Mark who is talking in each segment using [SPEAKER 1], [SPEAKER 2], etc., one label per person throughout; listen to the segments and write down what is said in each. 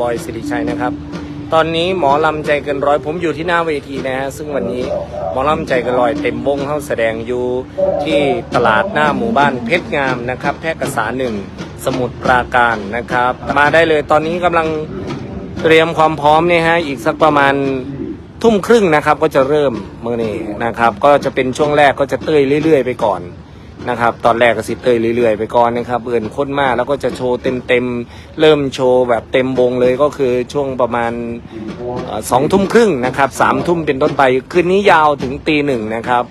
[SPEAKER 1] บอยสิริชัยนะครับ ตอนนี้หมอลำใจเกินร้อยผมอยู่ที่หน้าเวทีนะฮะซึ่งวันนี้หมอลำใจเกินร้อยเต็มวงเข้าแสดงอยู่ที่ตลาดหน้าหมู่บ้านเพชรงามนะครับ แพร่กษาหนึ่งสมุทรปราการนะครับ มาได้เลยตอนนี้กำลังเตรียมความพร้อมเนี่ยฮะอีกสักประมาณทุ่มครึ่งนะครับก็จะเริ่มมือนี้นะครับ ก็จะเป็นช่วงแรกก็จะเตื้ยเรื่อย ๆ ไปก่อน นะครับ ตอนแรกก็สิเตยเรื่อยๆ ไปก่อนนะครับเอื่นค้นมากแล้วก็จะโชว์เต็มๆ เริ่มโชว์แบบเต็มวงเลยก็คือช่วงประมาณสองทุ่มครึ่งนะครับสามทุ่มเป็นต้นไป คืนนี้ยาวถึงตีหนึ่งนะครับ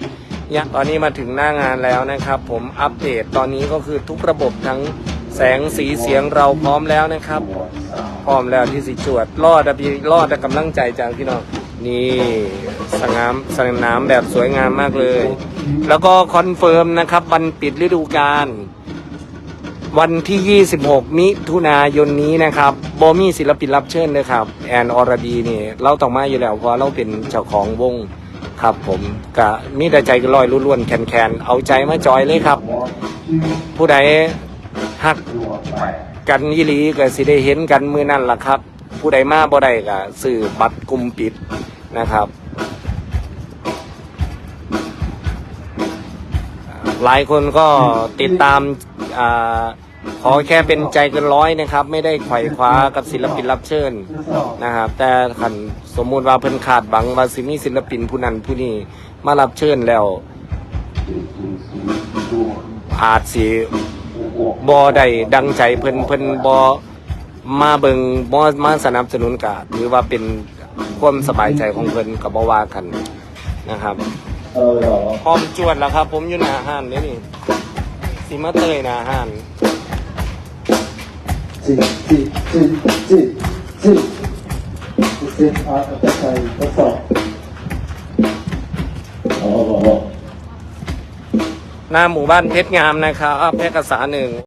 [SPEAKER 1] ยตอนนี้มาถึงหน้างานแล้วนะครับ ผมอัปเดตตอนนี้ก็คือทุกระบบทั้งแสงสีเสียงเราพร้อมแล้วนะครับ พร้อมแล้วที่สิจวดรอดอะพี่รอดกำลังใจจากพี่น้องนี่สงามสนามแบบสวยงามมากเลย แล้วก็คอนเฟิร์มนะครับ วันปิดฤดูกาลวันที่ 26 มิถุนายนนี้นะครับโบมี่ศิลปินรับเชิญนะครับ แอนอรดีนี่ เราต้องมาอยู่แล้วเพราะเราเป็นเจ้าของวงครับผมกะมีแต่ใจกันลอยล้วนๆแคนๆ เอาใจมาจอยเลยครับ ผู้ใดหักกันยี่ลีก็สิได้เห็นกันมือนั่นล่ะครับ ผู้ใดมาบ่ได้ก็ซื้อบัตรกลุ่มปิดนะครับ หลายคนก็ติดตามอาขอแค่เป็นใจเกินร้อยนะครับ ไม่ได้ไขว่คว้ากับศิลปินรับเชิญนะครับ แต่ขันสมมุติว่าเพิ่นขาดบังว่าสิมีศิลปินผู้นั้นผู้นี้มารับเชิญแล้ว อาจสิบอได้ดังใจเพิ่นเพิ่นบอมาเบิงบอมาสนับสนุนกะถือว่าเป็นความสบายใจของเพิ่นกับ่ว่ากันนะครับ พร้อมจวดแล้วครับ ผมอยู่หน้าห้านเด้นี่สิมาเตยหน้าห้าน
[SPEAKER 2] จิจิจิจิจิเส้นอาร์ตใจทดสอบอ๋อ
[SPEAKER 1] หน้าหมู่บ้านเพชรงามนะครับเพชรกษาหนึ่ง